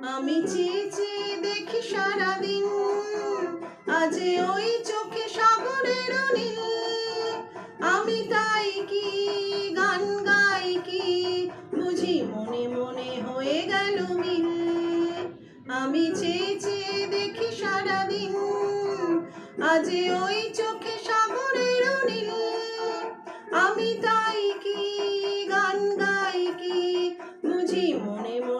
আমি চেয়ে চেয়ে দেখি সারাদিন। আজ ওই চোখে সাগরের নীল আমি তাই কি, গান গাই কি? বুঝি মনে মনে হয়ে গেল মিল। আমি চেয়ে চেয়ে দেখি সারাদিন। আজ ওই চোখে সাগরের নীল আমি তাই কি, গান গাই কি? বুঝি মনে মনে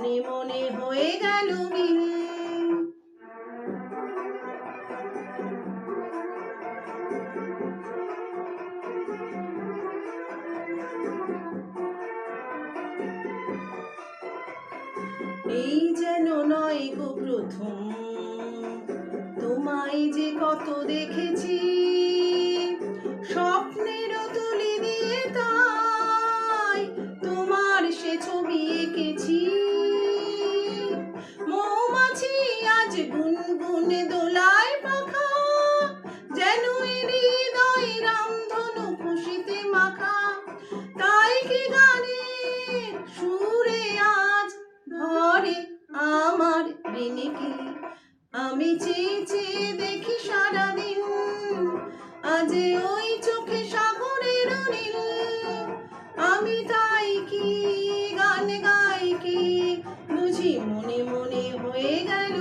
এই যেন নয় গো প্রথম। তোমায় যে কত দেখেছি, স্বপ্নের তুলি দিয়ে তাই তোমার সে ছবি এঁকেছি। মৌমাছি আজ গুনগুন দোলায় পাখা, যেন হৃদয় রামধনু আমি চেয়ে চেয়ে দেখি সারাদিন। আজ ওই চোখে সাগরের অনিল আমি তাই কি গান গাই কি? বুঝি মনে মনে হয়ে গেল